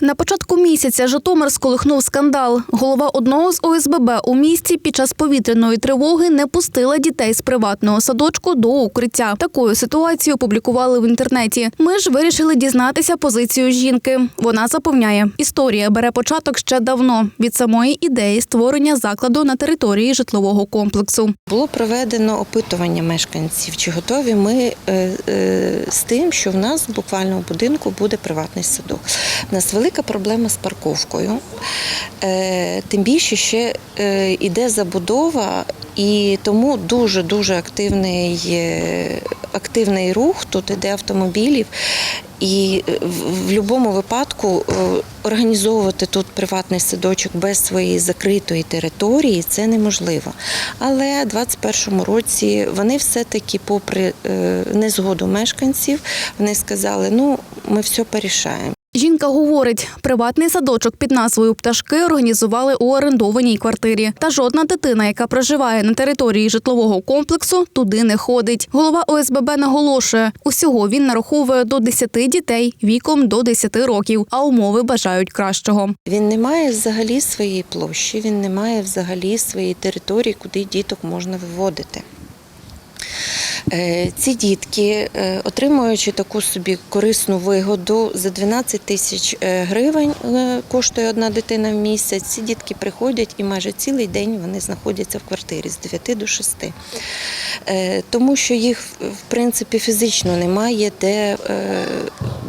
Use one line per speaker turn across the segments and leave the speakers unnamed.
На початку місяця Житомир сколихнув скандал. Голова одного з ОСББ у місті під час повітряної тривоги не пустила дітей з приватного садочку до укриття. Такою ситуацію опублікували в інтернеті. Ми ж вирішили дізнатися позицію жінки. Вона запевняє, історія бере початок ще давно від самої ідеї створення закладу на території житлового комплексу.
Було проведено опитування мешканців, чи готові ми е, е, з тим, що в нас буквально в будинку буде приватний садок. У нас велика проблема з парковкою. Е, Тим більше ще е, іде забудова, і тому дуже дуже активний, е, активний рух. Тут іде автомобілів. І е, в будь-якому випадку е, організовувати тут приватний садочок без своєї закритої території це неможливо. Але в 2021 році вони все-таки, попри е, незгоду мешканців, вони сказали: ну ми все порішаємо.
Жінка говорить, приватний садочок під назвою Пташки організували у орендованій квартирі. Та жодна дитина, яка проживає на території житлового комплексу, туди не ходить. Голова ОСББ наголошує, усього він нараховує до 10 дітей віком до 10 років, а умови бажають кращого.
Він не має взагалі своєї площі, він не має взагалі своєї території, куди діток можна виводити. Е, Ці дітки, е, отримуючи таку собі корисну вигоду, за 12 тисяч е, гривень коштує одна дитина в місяць. Ці дітки приходять і майже цілий день вони знаходяться в квартирі з 9 до 6. Е, Тому що їх в принципі фізично немає, де,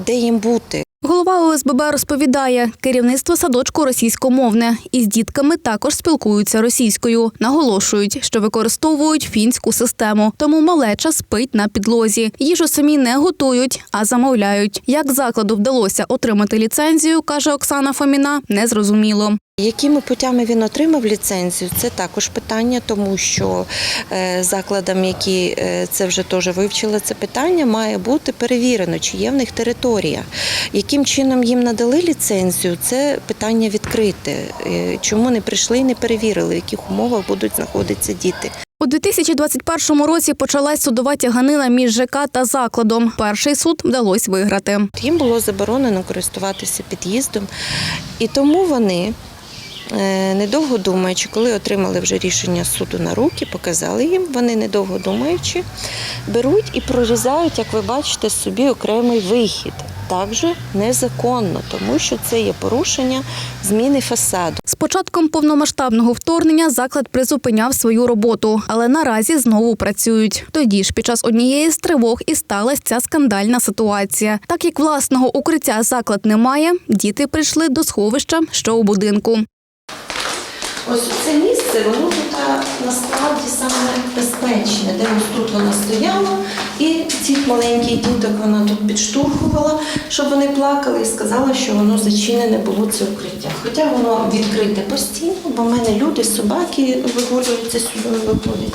де їм бути.
Голова ОСББ розповідає, керівництво садочку російськомовне і з дітками також спілкуються російською. Наголошують, що використовують фінську систему, тому малеча спить на підлозі. Їжу самі не готують, а замовляють. Як закладу вдалося отримати ліцензію, каже Оксана Фоміна, незрозуміло.
Якими путями він отримав ліцензію, це також питання, тому що е, закладам, які е, це вже теж вивчили це питання, має бути перевірено, чи є в них територія. Яким чином їм надали ліцензію, це питання відкрите. Е, Чому не прийшли і не перевірили, в яких умовах будуть знаходитися діти.
У 2021 році почалась судова тяганина між ЖК та закладом. Перший суд вдалося виграти.
Їм було заборонено користуватися під'їздом, і тому вони. Е, Недовго думаючи, коли отримали вже рішення суду на руки, показали їм, вони недовго думаючи, беруть і прорізають, як ви бачите, собі окремий вихід. Також незаконно, тому що це є порушення зміни фасаду.
З початком повномасштабного вторгнення заклад призупиняв свою роботу, але наразі знову працюють. Тоді ж під час однієї з тривог і сталася ця скандальна ситуація. Так як власного укриття заклад не має, діти прийшли до сховища, що у будинку.
Ось це місце, воно тут насправді саме безпечне, де ось тут вона стояла, і цих маленьких діток вона тут підштовхувала, щоб вони плакали і сказала, що воно зачинене було це укриття. Хоча воно відкрите постійно, бо в мене люди, собаки вигулюються сюди, виходять.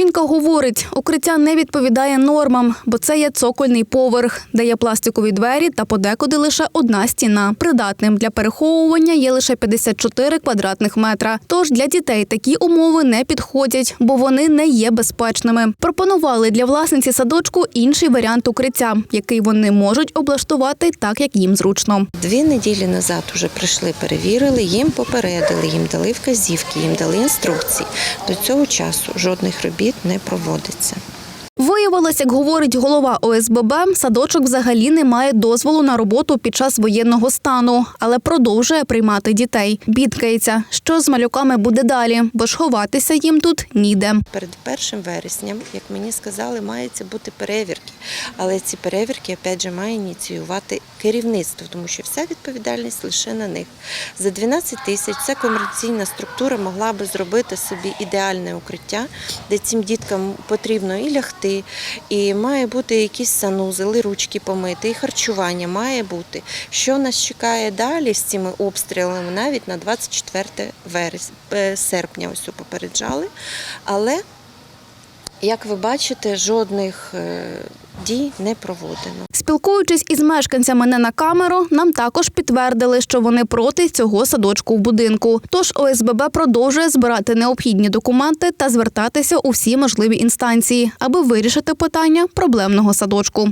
Жінка говорить, укриття не відповідає нормам, бо це є цокольний поверх, де є пластикові двері та подекуди лише одна стіна. Придатним для переховування є лише 54 квадратних метра. Тож для дітей такі умови не підходять, бо вони не є безпечними. Пропонували для власниці садочку інший варіант укриття, який вони можуть облаштувати так, як їм зручно.
Дві неділі назад вже прийшли, перевірили, їм попередили, їм дали вказівки, їм дали інструкції. До цього часу жодних робіт не проводиться.
Виявилось, як говорить голова ОСББ, садочок взагалі не має дозволу на роботу під час воєнного стану, але продовжує приймати дітей. Бідкається, що з малюками буде далі, бо ж ховатися їм тут ніде.
Перед першим вересням, як мені сказали, мається бути перевірки. Але ці перевірки, опять же, має ініціювати керівництво, тому що вся відповідальність лише на них. За 12 тисяч ця комерційна структура могла би зробити собі ідеальне укриття, де цим діткам потрібно і лягти, і має бути якісь санузели, ручки помити, і харчування має бути. Що нас чекає далі з цими обстрілами, навіть на 24 верес... е, серпня ось попереджали. Але як ви бачите, жодних е, дій не проводимо.
Спілкуючись із мешканцями не на камеру, нам також підтвердили, що вони проти цього садочку в будинку. Тож ОСББ продовжує збирати необхідні документи та звертатися у всі можливі інстанції, аби вирішити питання проблемного садочку.